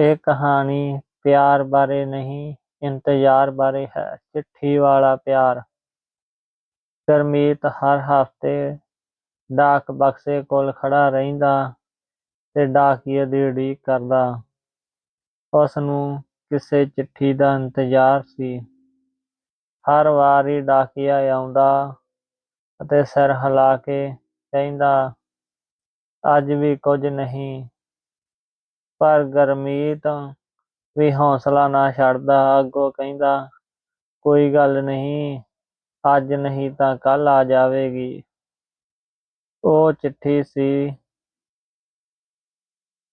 ਇਹ ਕਹਾਣੀ ਪਿਆਰ ਬਾਰੇ ਨਹੀਂ, ਇੰਤਜ਼ਾਰ ਬਾਰੇ ਹੈ, ਚਿੱਠੀ ਵਾਲਾ ਪਿਆਰ। ਗੁਰਮੀਤ ਹਰ ਹਫ਼ਤੇ ਡਾਕ ਬਕਸੇ ਕੋਲ ਖੜਾ ਰਹਿੰਦਾ ਤੇ ਡਾਕੀਏ ਦੀ ਉਡੀਕ ਕਰਦਾ। ਉਸ ਨੂੰ ਕਿਸੇ ਚਿੱਠੀ ਦਾ ਇੰਤਜ਼ਾਰ ਸੀ। ਹਰ ਵਾਰੀ ਡਾਕੀਆ ਆਉਂਦਾ ਅਤੇ ਸਿਰ ਹਿਲਾ ਕੇ ਕਹਿੰਦਾ, ਅੱਜ ਵੀ ਕੁਝ ਨਹੀਂ ਪਰ ਗੁਰਮੀਤ ਵੀ ਹੌਸਲਾ ਨਾ ਛੱਡਦਾ, ਅੱਗੋਂ ਕਹਿੰਦਾ, ਕੋਈ ਗੱਲ ਨਹੀਂ, ਅੱਜ ਨਹੀਂ ਤਾਂ ਕੱਲ ਆ ਜਾਵੇਗੀ। ਉਹ ਚਿੱਠੀ ਸੀ।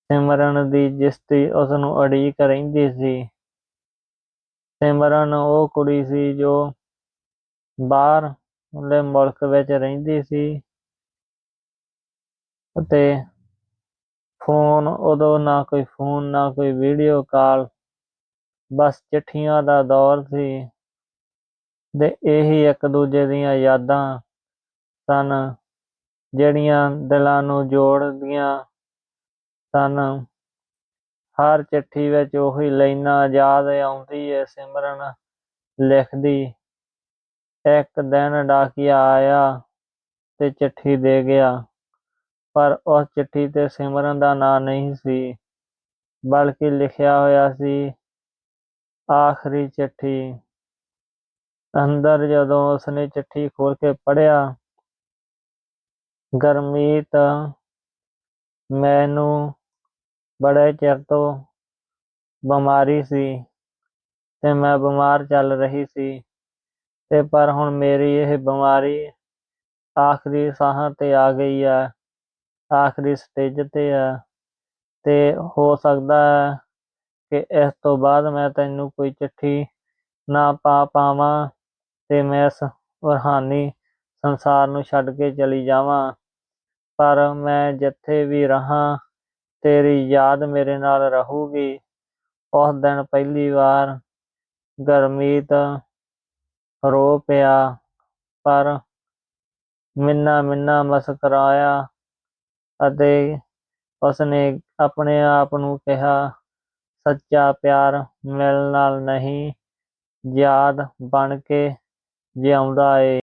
ਸਿਮਰਨ ਦੀ ਜਿਸ ਦੀ ਉਸ ਨੂੰ ਉਡੀਕ ਰਹਿੰਦੀ ਸੀ। ਸਿਮਰਨ ਉਹ ਕੁੜੀ ਸੀ ਜੋ ਬਾਹਰਲੇ ਮੁਲਕ ਵਿੱਚ ਰਹਿੰਦੀ ਸੀ ਅਤੇ ਫੋਨ, ਉਦੋਂ ਨਾ ਕੋਈ ਫੋਨ, ਨਾ ਕੋਈ ਵੀਡੀਓ ਕਾਲ ਬਸ ਚਿੱਠੀਆਂ ਦਾ ਦੌਰ ਸੀ। ਤੇ ਇਹੀ ਇੱਕ ਦੂਜੇ ਦੀਆਂ ਯਾਦਾਂ ਸਨ, ਜਿਹੜੀਆਂ ਦਿਲਾਂ ਨੂੰ ਜੋੜਦੀਆਂ ਸਨ। ਹਰ ਚਿੱਠੀ ਵਿੱਚ ਉਹੀ ਲਾਈਨਾਂ ਯਾਦ ਆਉਂਦੀ ਏ, ਸਿਮਰਨ ਲਿਖਦੀ। ਇੱਕ ਦਿਨ ਡਾਕੀਆ ਆਇਆ ਤੇ ਚਿੱਠੀ ਦੇ ਗਿਆ। ਪਰ ਉਸ ਚਿੱਠੀ ਤੇ ਸਿਮਰਨ ਦਾ ਨਾਂ ਨਹੀਂ ਸੀ, ਬਲਕਿ ਲਿਖਿਆ ਹੋਇਆ ਸੀ, ਆਖਰੀ ਚਿੱਠੀ। ਅੰਦਰ ਜਦੋਂ ਉਸਨੇ ਚਿੱਠੀ ਖੋਲ ਕੇ ਪੜ੍ਹਿਆ, ਗਰਮੀਤ, ਮੈਨੂੰ ਬੜੇ ਚਿਰ ਤੋਂ ਬਿਮਾਰੀ ਸੀ ਤੇ ਮੈਂ ਬਿਮਾਰ ਚੱਲ ਰਹੀ ਸੀ, ਤੇ ਪਰ ਹੁਣ ਮੇਰੀ ਇਹ ਬਿਮਾਰੀ ਆਖਰੀ ਸਾਹਾਂ ਤੇ ਆ ਗਈ ਹੈ। ਆਖਰੀ ਸਟੇਜ ਤੇ ਹੈ ਤੇ ਹੋ ਸਕਦਾ ਹੈ ਕਿ ਇਸ ਤੋਂ ਬਾਅਦ ਮੈਂ ਤੈਨੂੰ ਕੋਈ ਚਿੱਠੀ ਨਾ ਪਾ ਪਾਵਾਂ ਤੇ ਮੈਂ ਇਸ ਰੂਹਾਨੀ ਸੰਸਾਰ ਨੂੰ ਛੱਡ ਕੇ ਚਲੀ ਜਾਵਾਂ। ਪਰ ਮੈਂ ਜਿੱਥੇ ਵੀ ਰਹਾਂ, ਤੇਰੀ ਯਾਦ ਮੇਰੇ ਨਾਲ ਰਹੂਗੀ। ਉਸ ਦਿਨ ਪਹਿਲੀ ਵਾਰ ਗਰਮੀਤ ਰੋ ਪਿਆ, ਪਰ ਮਿੰਨਾ ਮਿੰਨਾ ਮਸਕਰਾਇਆ। ਅਤੇ ਉਸਨੇ ਆਪਣੇ ਆਪ ਨੂੰ ਕਿਹਾ, ਸੱਚਾ ਪਿਆਰ ਮਿਲਣ ਨਾਲ ਨਹੀਂ, ਯਾਦ ਬਣ ਕੇ ਜਿਉਂਦਾ ਏ।